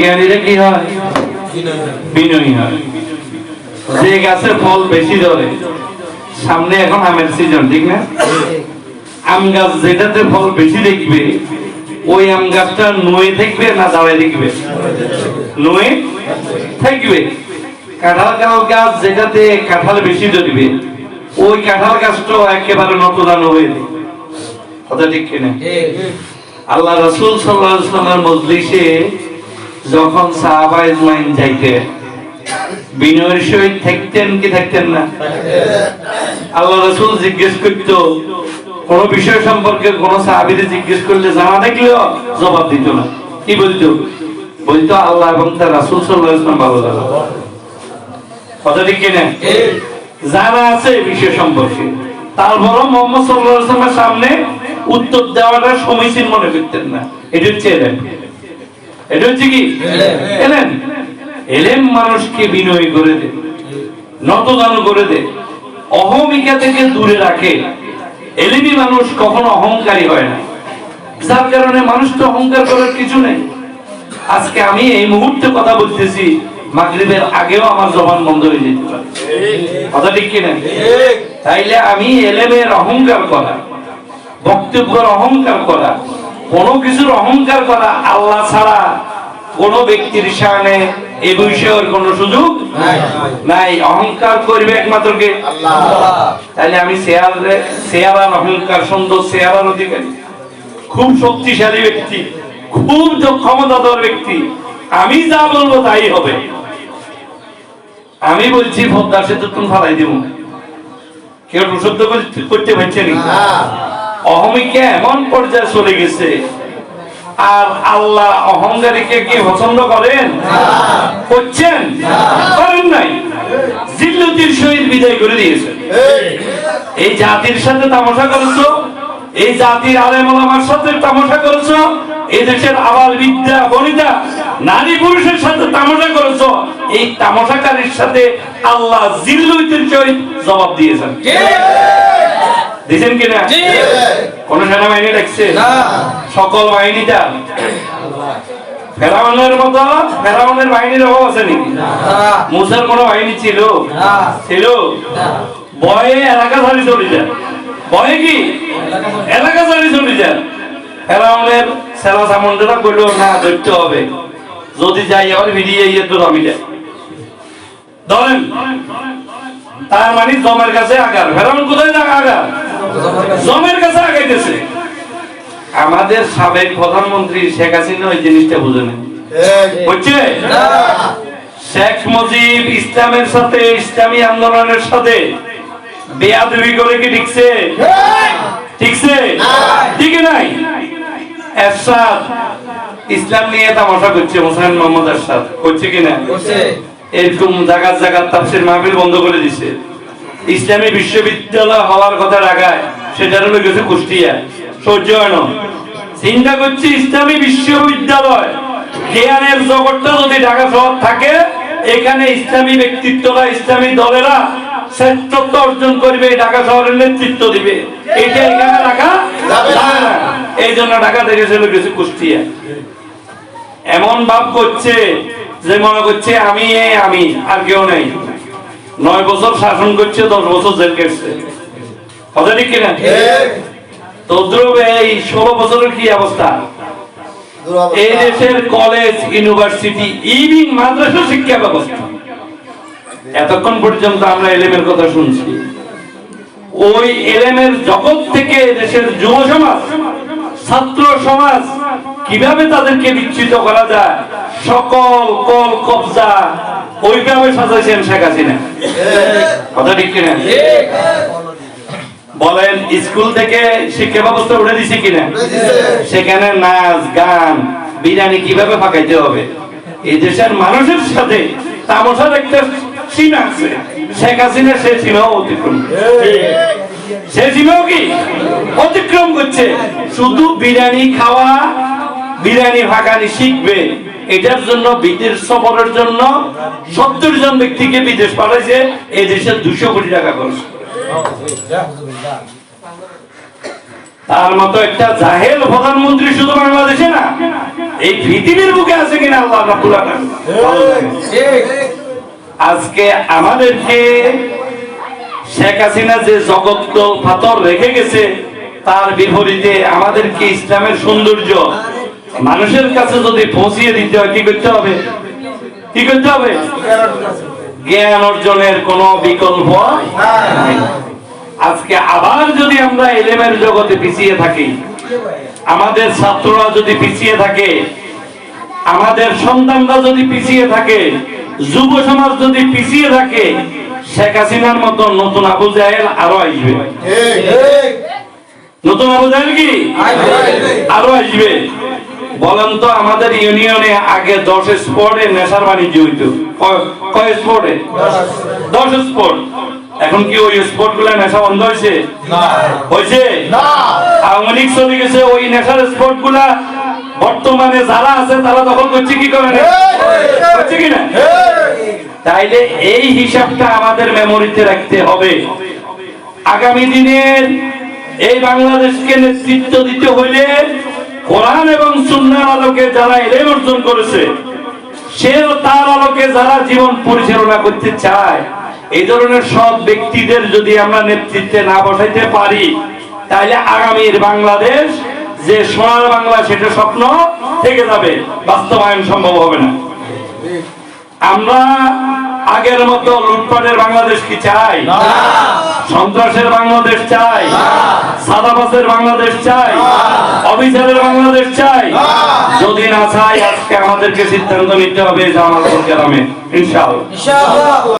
জ্ঞানীরা কি হয়? বিনয়ী হয়। যে গাছে ফল বেশি ধরে সামনে এখন আমের সিজন ঠিক না? আম গাছ যেটাতে ফল বেশি দেখবে ওই আম গাছটা নয়ে থাকবে না দাঁড়ায় দেখবে নয়ে থাকবে। কাঁঠাল কাঁঠাল গাছ যেটাতে কাঁঠাল বেশি ধরবে ওই কাঁঠাল গাছটাও একেবারে নতদানো হয়ে কথা ঠিক কিনা? আল্লাহ রসুল সাল্লামের মজলিসে যখন সাহাবা ইজমাইন যাইতে, বিনয়ের সহিত থাকতেন কি থাকতেন না? আল্লাহ রসুল জিজ্ঞেস করত, কোন বিষয় সম্পর্কে কোন সাহাবিদের জিজ্ঞেস করলে জানা থাকলেও জবাব দিত না। কি বলতো? বলতো আল্লাহ এবং তার রাসুল সাল্লাহ ইসলাম ভালো জানা কথা ঠিক কিনা? জানা আছে বিষয় সম্পর্কে। তারপরও মোহাম্মদ সাল্লাহ ইসলামের সামনে উত্তর দেওয়াটা সমীচীন মনে করতেন না। এটা হচ্ছে এটা হচ্ছে কি? এলেম এলেম মানুষকে বিনয়ী করে দে নতদান করে দে অহমিকা থেকে দূরে রাখে। এলেমি মানুষ কখনো অহংকারী হয় না। যার কারণে মানুষ তো অহংকার করার কিছু নেই। আজকে আমি এই মুহূর্তে কথা বলতেছি মাগরিবের আগেও আমার জবান বন্ধ হয়ে যেতে পারে। কথা ঠিক কিনা? তাইলে আমি এলেমের অহংকার করা বক্তব্যের অহংকার করা কোন কিছুর অহংকার করা আল্লাহ ছাড়া কোন ব্যক্তির সামনে এ বিষয়ের কোন সুযোগ নাই। অহংকার করবে একমাত্র কে? তাহলে আমি শেয়ার শেয়ারার অহংকার সুন্দর শেয়ারার অধিকারী। খুব শক্তিশালী ব্যক্তি খুব ক্ষমতাধর ব্যক্তি। আমি যা বলব তাই হবে। আমি বলছি পদ্মা সেতু তুমি ফালাই দিব। কেউ সত্য করতে পারছে নি। অহমিকা এমন পর্যায়ে চলে গেছে। আর আল্লাহ অহংকারীকে কি পছন্দ করেন? করছেন? করেন নাই। জিল্লতির সহিত বিদায় করে দিয়েছেন এই। জাতির সাথে তামাশা করেছ? এই জাতির আলেম ওলামার সাথে তামাশা করেছ? এই দেশের আবাল বিদ্যা বনিতা নারী পুরুষের সাথে তামাশা করেছ? এই তামাশাকারীর সাথে আল্লাহ জিল্লুতির সহিত জবাব দিয়েছেন। দিয়েছেন কিনা? কোন সেনাবাহিনী ডাকছে সকল বাহিনীটা? ফেরাউনের মতো? ফেরাউনের বাহিনীর অভাব আছে নাকি? মুসার কোন বাহিনী ছিল? ছিল? ভয়ে এলাকা ছাড়ি চলে যায়। ভয়ে কি? এলাকা ছাড়ি চলে যায়। ফেরাউনের সেলা সামন্তরা কইলো না ধরতে হবে। যদি যাই আবার ফিরিয়ে গিয়ে তো আমি যাই ধরেন তার মানে জমের কাছে আগার। ফেরাউন কোথায় আগার? জমের কাছে আগাইতেছে। আমাদের সাবেক প্রধানমন্ত্রী শেখ হাসিনা ওই জিনিসটা বুঝে নেই বুঝছে শেখ মুজিব ইসলামের সাথে ইসলামী আন্দোলনের সাথে বেয়াদবি করে কি ঠিকছে? ঠিকছে? ঠিক নাই। এরশাদ ইসলাম নিয়ে তামাশা করছে মোসাইন মোহাম্মদ এরশাদ। করছে কিনা এরকম জায়গার জায়গার তাফসির মাহফিল বন্ধ করে দিছে। ইসলামী বিশ্ববিদ্যালয় হওয়ার কথা রাখায় সেটা হলো গেছে কুষ্টিয়া। সহ্য হয় না। চিন্তা করছি ইসলামী বিশ্ববিদ্যালয় জ্ঞানের জগৎটা যদি ঢাকা শহর থাকে, এখানে ইসলামী ব্যক্তিত্বরা, ইসলামী দলেরা শ্রেষ্ঠত্ব অর্জন করবে, ঢাকা শহরের নেতৃত্ব দিবে। এটা এখানে রাখা এই জন্য ঢাকা থেকে কুষ্টিয়া। এমন ভাব করছে যে মনে করছে আমি আমি, আর কেউ নেই। নয় বছর শাসন করছে দশ বছর জেল কেটছে কথা ঠিক কিনা? তদ্রুপ এই ষোলো বছরের কি অবস্থা? এই দেশের কলেজ ইউনিভার্সিটি ইভিন মাদ্রাসা শিক্ষা ব্যবস্থা। এতক্ষণ পর্যন্ত আমরা এলেমের কথা শুনছি। ওই এলেমের জগৎ থেকে দেশের যুব সমাজ ছাত্র সমাজ কীভাবে তাদেরকে বিচ্ছিত করা যায়? সকল কল কবজা ওইভাবে সাজাইছেন শেখ হাসিনা। কথা ঠিক কিনা? বলেন, স্কুল থেকে শিক্ষা ব্যবস্থা উঠে দিছে কিনা? সেখানে নাচ, গান, বিরিয়ানি কীভাবে পাকাইতে হবে? এই দেশের মানুষের সাথে তামসার একটা সীমা আছে। শেখ হাসিনা সে সীমাও অতিক্রম সে সীমাও কি? অতিক্রম করছে। শুধু বিরিয়ানি খাওয়া, বিরিয়ানি ভাগানি শিখবে। এটার জন্য, বিদেশ সফরের জন্য সত্তর জন ব্যক্তিকে বিদেশ পাঠাইছে এই দেশের দুশো কোটি টাকা খরচ তার মতো একটা জাহেল প্রধানমন্ত্রী শুধু বাংলাদেশে না, এই পৃথিবীর বুকে আছে কিনা আল্লাহ আজকে আমাদেরকে শেখ হাসিনা যে জগৎ পাথর রেখে গেছে, তার বিপরীতে আমাদেরকে ইসলামের সৌন্দর্য? মানুষের কাছে যদি পৌঁছিয়ে দিতে হয় কি করতে হবে? কি করতে হবে? জ্ঞান অর্জনের কোনো বিকল্প আজকে আবার যদি আমরা এলেমের জগতে পিছিয়ে থাকি আমাদের ছাত্ররা যদি পিছিয়ে থাকে আমাদের সন্তানরা যদি পিছিয়ে থাকে যুব সমাজ যদি পিছিয়ে থাকে শেখ হাসিনার মতো নতুন আবু জাহেল আরও আসবে। নতুন আবু জাহেল কি? আরও আসবে। বলেন তো আমাদের ইউনিয়নে আগে দশ স্পটে নেশার বাণিজ্য হইতো। কয়- স্পটে দশ স্পট এখন কি ওই স্পটগুলা নেশা বন্ধ হয়েছে হয়েছে আওয়ামী লীগ চলে গেছে ওই নেশার স্পটগুলা বর্তমানে যারা আছে তারা দখল করছে কি করে না? করছে কিনা তাইলে এই হিসাবটা আমাদের মেমোরিতে রাখতে হবে। আগামী দিনের এই বাংলাদেশকে নেতৃত্ব দিতে হইলে কোরআন এবং সুন্নার আলোকে যারা এলেম অর্জন করেছে, সেও তার আলোকে যারা জীবন পরিচালনা করতে চায় এই ধরনের সব ব্যক্তিদের যদি আমরা নেতৃত্বে না বসাইতে পারি তাহলে আগামীর বাংলাদেশ যে সোনার বাংলা সেটা স্বপ্ন থেকে যাবে, বাস্তবায়ন সম্ভব হবে না। আমরা আগের মতো লুটপাটের বাংলাদেশ কি চাই? সন্ত্রাসের বাংলাদেশ চাই। সাদাবাসের বাংলাদেশ চাই। অবিচারের বাংলাদেশ চাই। যদি না চাই আজকে আমাদেরকে সিদ্ধান্ত নিতে হবে জামালপুর গ্রামে। ইনশাআল্লাহ।